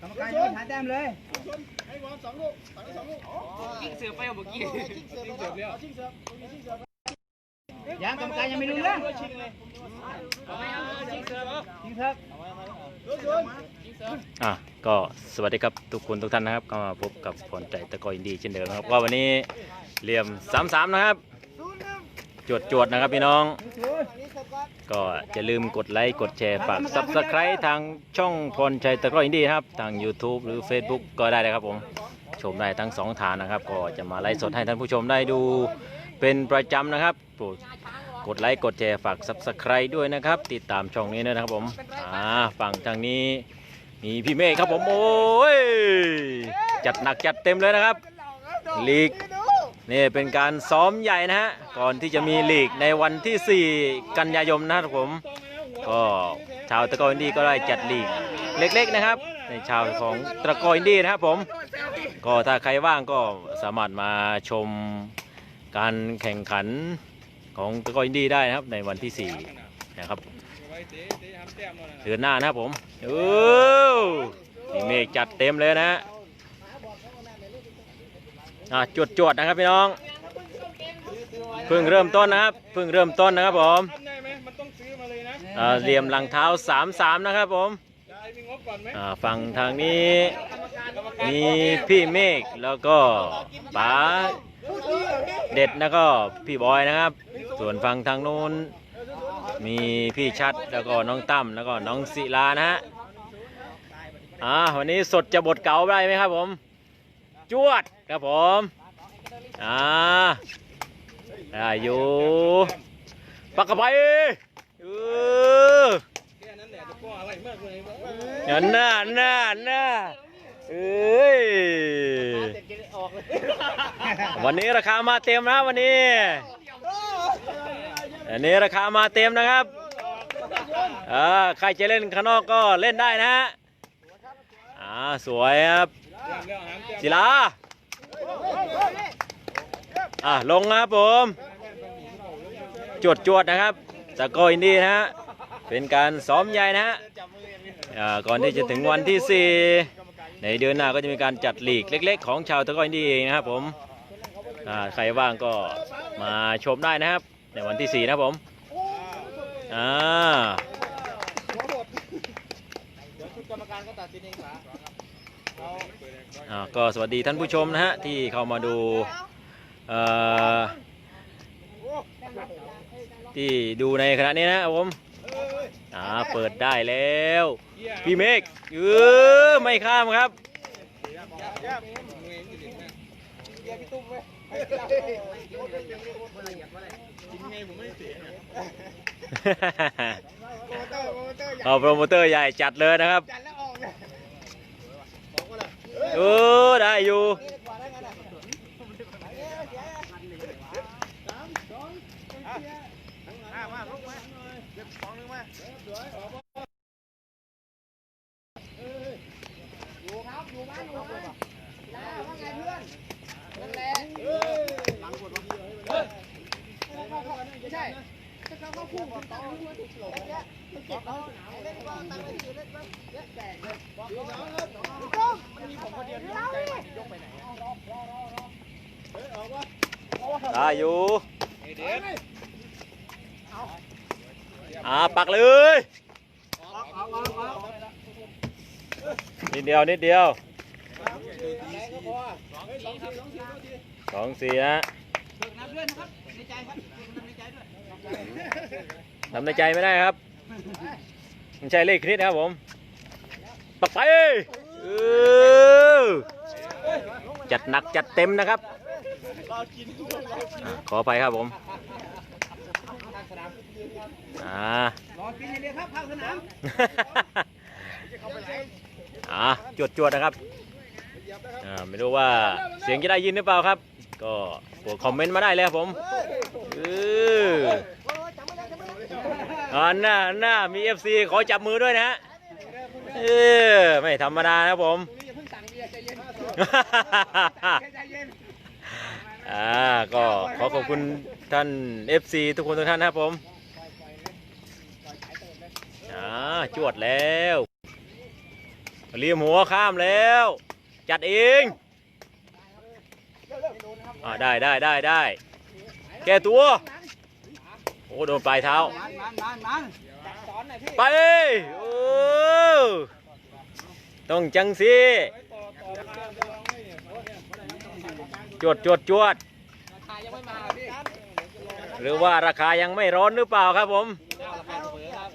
กรรมการโยนหาแต้มเลยให้บอลสองลูกฝั่งละสองลูกกิ้งเสือไปเมื่อกี้ชิงเสือชิงเสือเอาชิงเสือตรงนี้ชิงเสือยังกรรมการยังไม่รู้เรื่องชิงเลยเอาไหมเอากิ้งเสือเหรอยิงเถอะลูกศูนย์กิ้งเสืออะก็สวัสดีครับทุกคนทุกท่านนะครับ ก็มาพบกับผลใจตะกออินดีเช่นเดิมนะครับก็วันนี้เหลี่ยม 3-3 นะครับศูนย์หนึ่งจวดจวดๆนะครับพี่น้อง ศูนย์อันนี้เสร็จก่อนก็อย่าลืมกดไลค์ กดแชร์ ฝาก Subscribe ทางช่องพรชัยตะกร้ออินดี้นะครับ ทาง YouTube หรือ Facebook ก็ได้เลยครับผม ชมได้ทั้งสองทางนะครับ ก็จะมาไลฟ์สดให้ท่านผู้ชมได้ดูเป็นประจำนะครับโปรดกดไลค์ กดแชร์ ฝาก Subscribe ด้วยนะครับ ติดตามช่องนี้ด้วยนะครับผมอ่าฝั่งทางนี้มีพี่เมฆครับผม โอ้ย จัดหนักจัดเต็มเลยนะครับลีก นี่เป็นการซ้อมใหญ่นะฮะ ก่อนที่จะมีลีกในวันที่ 4 กันยายนนะครับผม ก็ชาวตะกออินดี้ก็ได้จัดลีกเล็กๆนะครับ ในชาวของตะกออินดี้นะครับผม ก็ถ้าใครว่างก็สามารถมาชมการแข่งขันของตะกออินดี้ได้นะครับในวันที่ 4 นะครับเดือนหน้านะครับผมโอ้นี่เมฆจัดเต็มเลยนะฮะ อะจวดจวดๆนะครับพี่น้องเพิ่งเริ่มต้นนะครับเพิ่งเริ่มต้นนะครับผมได้ไหมมันต้องซื้อมาเลยนะอ่าเหลี่ยมหลังเท้า3-3นะครับผมยายมีงบก่อนไหมอ่าฝั่งทางนี้มีพี่เมฆแล้วก็ป๋าเด็ดแล้วก็พี่บอยนะครับ ส่วนฝั่งทางนู้นมีพี่ชัดแล้วก็น้องตั้มแล้วก็น้องศิลานะฮะอ่าวันนี้สดจะบทเก่าได้ไหมครับผม จวดครับผมอ่าได้อยู่ปักกระไปเออแค่นั้นแหละจะป้ออะไรมากเลยอันน่าอันน่าอันน่าเอ้ยวันนี้ราคามาเต็มนะวันนี้อันนี้ราคามาเต็มนะครับอ่าใครจะเล่นข้างนอกก็เล่นได้นะฮะอ่าสวยครับ ศิลาอ่าลงนะครับผม จวดจวดๆนะครับสกอร์อินดี้นะฮะเป็นการซ้อมใหญ่นะฮะอ่าก่อนที่จะถึงวันที่ 4 ในเดือนหน้าก็จะมีการจัดลีกเล็ก ๆ ของชาวตะกร้ออินดี้เองนะครับผมอ่าใครว่างก็มาชมได้นะครับ ในวันที่ 4 นะครับผมอ่า องสาเราอ่าก็สวัสดีท่านผู้ชมนะฮะที่เข้ามาดูเอ่อที่ดูในขณะนี้นะครับผมอ่าเปิดได้แล้วพี่เมฆเออไม่ข้ามครับแยบเกียร์พี่ตุ้มเว้ยจริงไงผมไม่ได้เสียเนี่ยโปรโมเตอร์โปรโมเตอร์อยากเอาโปรโมเตอร์ใหญ่จัดเลยนะครับ เออได้อยู่ อ่ามาลุกมาเก็บของหนึงมาอยู่ครับอยู่บ้านอยู่บ้านว่าไงเพื่อนนั่นแหละหลังกดวะไม่ใช่จะเข้าเข้าคู่กับต่อหัวถูกหลงแล้วมันเก็บเอาเล่นว่าตั้งไว้ที่เล่นว่าเยอะแตกเลยบอกน้อง ครับมันมีผมคนเดียวที่ยกใจมันยกไปไหนเฮ้ยออกวะได้อยู่เด็ดอ่าปักเลยนิดเดียวนิดเดียวสองสี่นะนับด้วยนะครับในใจครับนับในใจด้วยทำในใจไม่ได้ครับ มันใช่เลขคณิตนะครับผมปักไปเออจัดหนักจัดเต็มนะครับอ่าขออภัยครับผมอ่ารอกินอย่างเดียวครับข้างสนามอ่าจวดจวดๆนะครับอ่าไม่รู้ว่าเสียงจะได้ยินหรือเปล่าครับ ก็โปรดคอมเมนต์มาได้เลยครับผมเออ อ่าหน้าหน้ามี FC ขอจับมือด้วยนะฮะเออไม่ธรรมดานะครับผมอย่าเพิ่งสั่งเบียร์ใจเย็นใจเย็นอ่าก็ขอขอบคุณท่าน FC ทุกคนทุกท่านนะครับผมอ่าจวดแล้วเหลี่ยมหัวข้ามแล้ว จัดเองอ่าได้ได้ได้ได้แก้ตัวโอ้โดนปลายเท้า มันมันมันมันสอนหน่อยพี่ไป โอ้ ต้องจังสิจวดจวดจวด ราคายังไม่มาพี่หรือว่าราคายังไม่ร้อนหรือเปล่าครับผมราคาเสมอครับ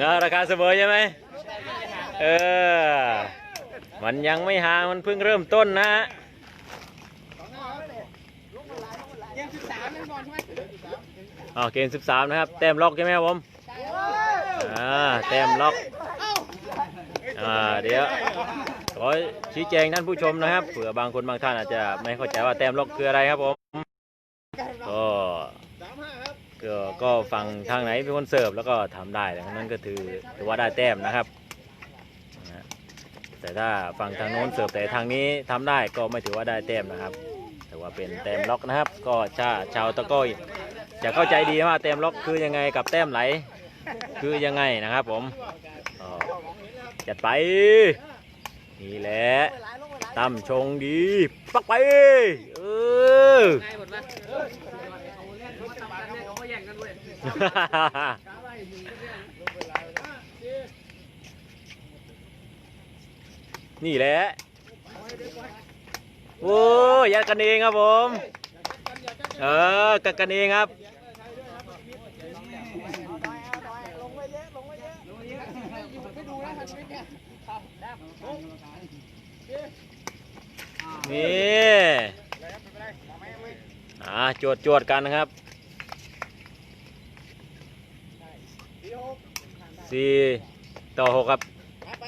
นะราคาเสมอใช่ไหม เออ มันยังไม่ห่างมันเพิ่งเริ่มต้นนะฮะ เกมสิบสามนั่นก่อนใช่ไหม อ๋อเกม13นะครับแต้มล็อกใช่ไหมครับผมใช่อ่าแต้มล็อกอ่าเดี๋ยวขอชี้แจงท่านผู้ชมนะครับเผื่อบางคนบางท่านอาจจะไม่เข้าใจว่าแต้มล็อกคืออะไรครับผมก็ก็ก็ฝั่งทางไหนเป็นคนเสิร์ฟแล้วก็ทำได้ดังนั้นก็ถือถือว่าได้แต้มนะครับนะฮะแต่ถ้าฝั่งทางโน้นเสิร์ฟแต่ทางนี้ทำได้ก็ไม่ถือว่าได้แต้มนะครับ ถือว่าเป็นแต้มล็อกนะครับ ก็ชาชาวตะโก้ย จะเข้าใจดีว่าแต้มล็อกคือยังไงกับแต้มไหล คือยังไงนะครับผมจัดไป นี่แหละตั้มชงดีปักไป เอ้ยนี่แหละ โอ้ยยัดกันเองครับผม เออกัดกันเองครับ ลงไว้เยอะลงไว้เยอะไม่ดูนะทันชีวิตเนี่ยครับ นี่อ่าจวดจวดกันนะครับสี่ต่อหกครับไป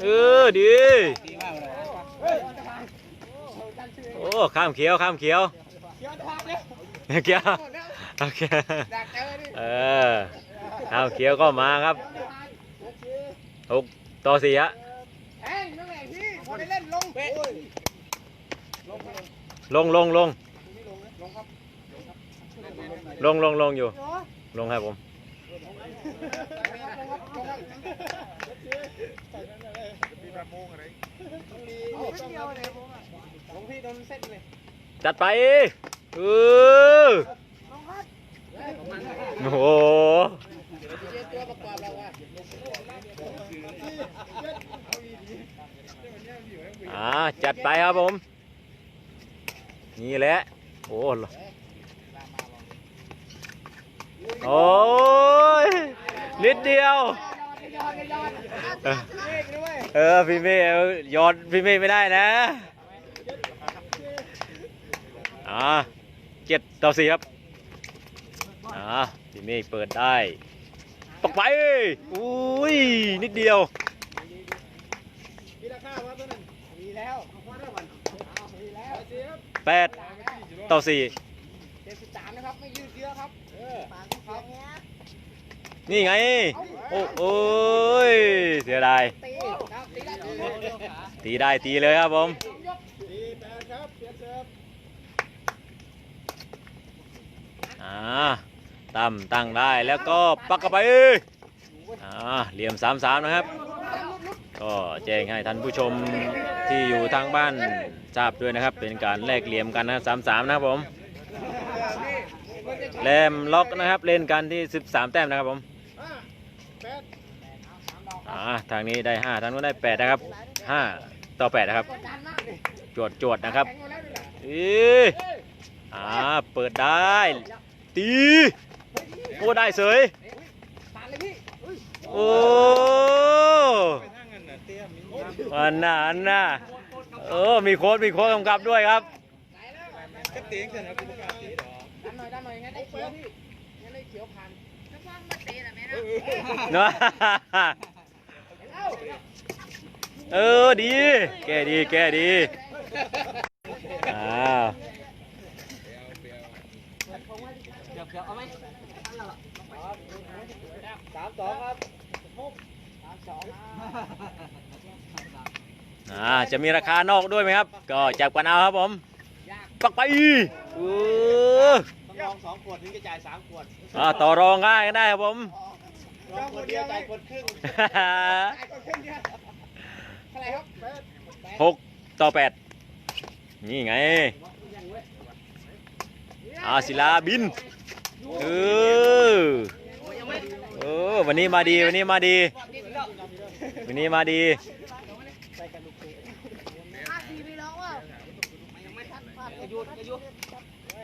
เออดีดีมากเลยโอ้ข้ามเขียวข้ามเขียวเขียวทางเนี่ยเขียวหมดแล้วโอเคดักเจอดิเออข้ามเขียวก็มาครับ หกต่อสี่ฮะแองนั่นแหละพี่พอได้เล่นลงลงลงลงลงลงลงอยู่ ลงครับผมลงพี่โดนเส้นเลยจัดไปเออโอ้โห เจอตัวประกอบเราอะ อ่าจัดไปครับผม นี่แหละ โอ้โอ้ยนิดเดียว เออพี่เมย์ยอดพี่เมย์ไม่ได้นะอ่าเจ็ดต่อสี่ครับอ่าพี่เมย์เปิดได้ตกไปอุ้ยนิดเดียว มีราคาว่าตัวนั้นมีแล้วมีแล้ว แปดต่อสี่เจ็ดสิบสามนะครับไม่ยืดเยื้อครับเออปากเขาเนี้ยนี่ไง โอ้โอ้ยเสียดายตีครับตีได้ตีตีได้ตีเลยครับผมตีแปดครับเสียเสิร์ฟอ่าตั้มตั้งได้แล้วก็ปักเข้าไปอ่าเหลี่ยมสามสามนะครับ ก็แจ้งให้ท่านผู้ชมที่อยู่ทางบ้านทราบด้วยนะครับ เป็นการแลกเหลี่ยมกันนะสามสามนะครับผมแลมล็อกนะครับเล่นกันที่ 13 แต้มนะครับผมอ่าทางนี้ได้ 5 ทางนู้นได้ 8 นะครับ 5 ต่อ 8 นะครับกดดันมากเลยจวดจวดนะครับเอีอ่าเปิดได้ ตีโอ้ได้เสยปาดเลยโอ้ อันน่ะอันน่ะเออมีโค้ดมีโค้ดกำกับด้วยครับก็ตีงเสร็จแล้วกูประกาศตีดันหน่อยดันหน่อยงั้นได้เขียวพี่งั้นได้เขียวผ่านจะฟังมาตีนะแม่นะเนาะเออดี แกดีแกดีอ้าวเดี๋ยวเดี๋ยวเอาไหมสามสองครับสามสอง อ่าจะมีราคานอกด้วยไหมครับ ก็จับกันเอาครับผมยากปักไปเออยรองสองขวดถึงจะจ่ายสามขวดอ่าต่อรองง่ายก็ได้ครับผมรองขวดเดียวจ่ายขวดครึ่งอะไรครับหกต่อแปดนี่ไงอาศิลาบินเออเออวันนี้มาดีวันนี้มาดี วันนี้มาดี ห้าสี่พี่น้องว่ายังไม่ทัน พลายุดกระยุด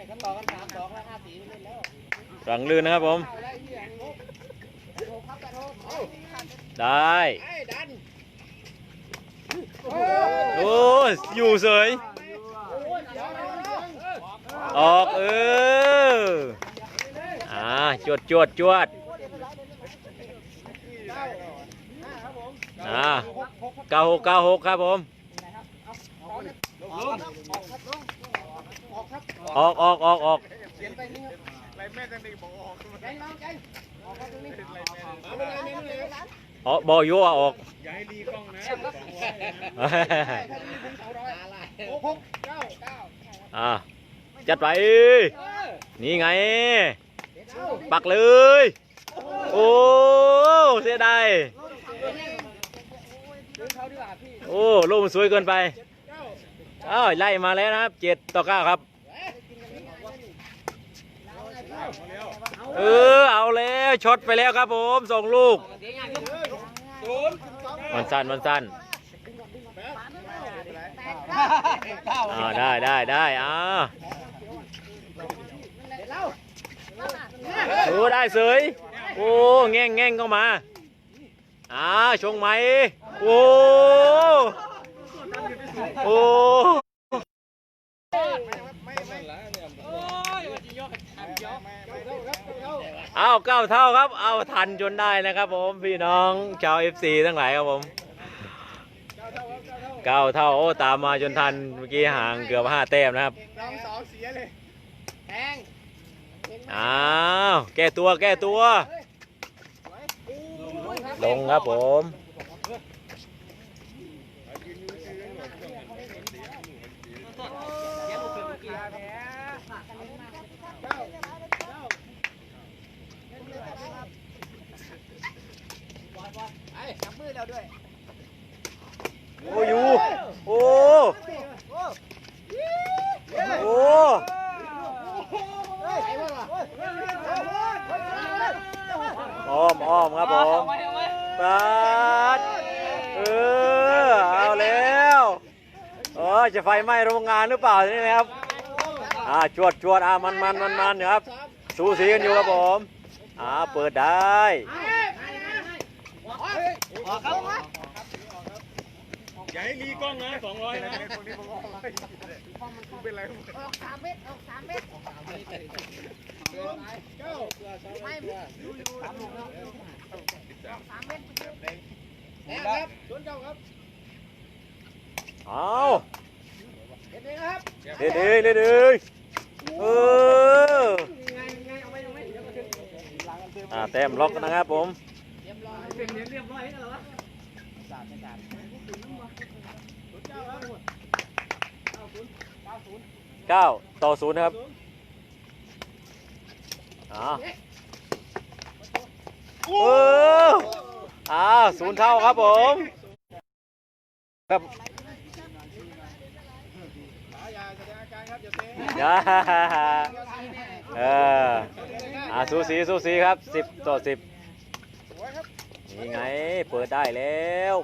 ขั้นต่อกันสามสองแล้วห้าสี่เล่นแล้วรังลื่นนะครับผม ได้ดันโอ้อยู่เฉยออกเอออ่าจวดจวดจวดอ่าเก้าหกเก้าหกครับผม ออกออกออกออกไรแม่กันดีบอกออกใจน้องใจออกตรงนี้อ๋อบอกอยู่ว่าออกอย่าให้รีกล้องนะหกเก้าเก้าอ่าจัดไป นี่ไง ปักเลย โอ้เสียดายโอ้ลูกมันสวยเกินไปอ้าวไล่มาแล้วนะครับเจ็ดต่อเก้าครับ เออเอาแล้วช็อตไปแล้วครับผมส่งลูกมันสั้นมันสั้นอ่าได้ได้ได้อ่าโอ้ได้เสยโอ้แง่งแง่งเข้ามาอ่าชงไหมโอ้โอ้ เอาเก้าเท่าครับ เอาทันจนได้นะครับ ผมพี่น้องชาว FC ทั้งหลายครับผมเก้าเท่าโอ้ตามมาจนทันเมื่อกี้ห่างเกือบห้าแต้มนะครับรองสองเสียเลยแทงอ้าวแก้ตัวแก้ตัว ลงครับผม ไอ้จับมือาด้วย โอ้ยูโอ้ โอ้อ้อมอ้อมครับผมปัดเออ เอาแล้วเออจะไฟไหม้โรงงานหรือเปล่านี่นะครับ อ่า จวดจวดอ่ามันมันมันมันครับ สูสีกันอยู่ครับผม อ่า เปิดได้ ออกครับ อย่าให้รีกล้องนะสองร้อยนะคนนี้ผมออกร้อยเป็นไรออกสามเมตรออกสามเมตรเก้าไม่ดูดูสามเมตรครับสวนเก้าครับเอาเห็นไหมครับเด็ดเลยเด็ดเลยเอออ่าเต็มล็อกนะครับผมเป็นเรียบร้อยแล้ววะ เก้าต่อศูนย์นะครับอ่าเอออ่าศูนย์เท่าครับผม ครับย่าแสดงอาฮ่าเซ่อออ่าสูสีสูสีครับสิบต่อสิบสวยครับนี่ไงเปิดได้แล้ว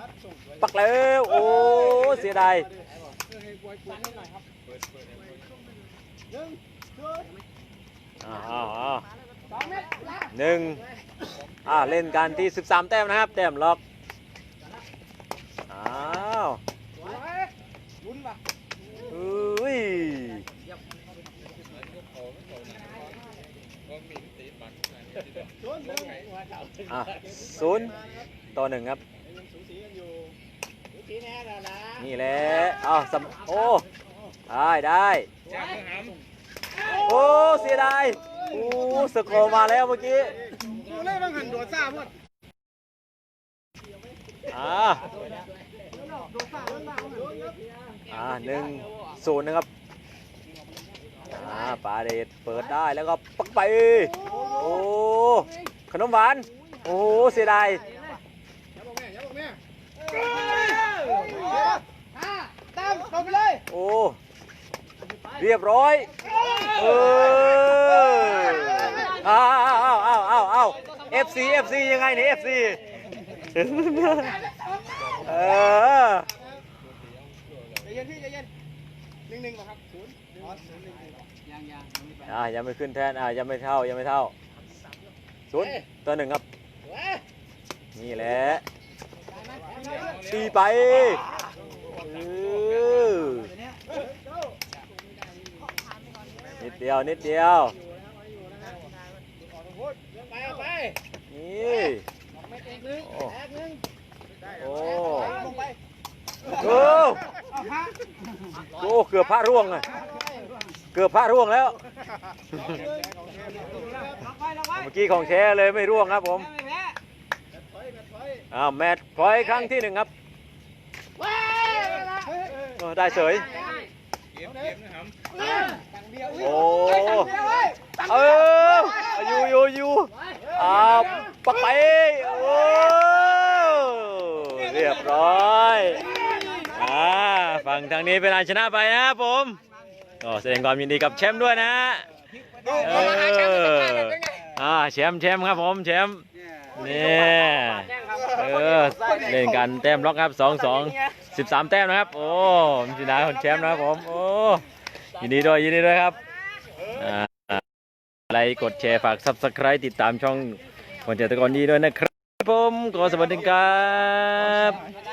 ปักแล้ว โอ้ เสียดาย หนึ่งสองอ่าอ่าอ่าหนึ่งอ่าเล่นกันที่ 13 แต้มนะครับ แต้มล็อกอ้าวสวยลุ้นป่ะอุ้ยอะศูนย์ต่อหนึ่งครับสูสีกันอยู่สูสีแน่แล้วนะนี่แหละอ้าวสำโอ้ ได้ได้โอ้เสียดายโอ้สกอร์มาแล้วเมื่อกี้ดูเลยบางหันโดดซ่าหมดอ่าอ่าหนึ่งศูนย์นะครับอ่อ่าปลาเดชเปิดได้แล้วก็ปักไปโอ้ขนมหวานโอ้โหเสียดายห้าตามลงไปเลยโอ้ เรียบร้อย เอออ้าวอ้าวอ้าวอ้าวอ้าว FC FC ยังไงเนี่ย FC เออใจเย็นพี่ใจเย็นหนึ่งหนึ่งเหรอครับศูนย์อ๋อศูนย์หนึ่งหนึ่งยังยังยังไม่ไปอ่ายังไม่ขึ้นแทนอ่ายังไม่เท่ายังไม่เท่าศูนย์ตัวหนึ่งครับ นี่แหละตีไปเออนิด เดียวนิดเดียว ไปเอาไปนี่ไม่เอกหนึ่งโอ้แตกหนึ่งโอ้ลงไปโอ้โอ้เกือบพระร่วงเลยเกือบพระร่วงแล้วล็อกไว้ล็อกไว้เมื่อกี้ของแท้เลยไม่ร่วงครับผมไม่แพ้อ้าวแมตช์พอยต์ครั้งที่หนึ่งครับโอ้ได้เฉย โอ้เอออยู่อยู่อยู่อ้าวปักไปโอ้เรียบร้อยอ่าฝั่งทางนี้เป็นอันชนะไปนะครับผมก็แสดงความยินดีกับแชมป์ด้วยนะฮะเอออ่าแชมป์แชมป์ครับผมแชมป์นี่เออเล่นกันแต้มล็อกครับสองสองสิบสามแต้มนะครับ โอ้มิชนะคนแชมป์นะครับผม โอ้ ยินดีด้วยยินดีด้วยครับอ่าอะไรกดแชร์ฝาก subscribe ติดตามช่องคนเจตกรดีด้วยนะครับผมขอสวัสดีครับ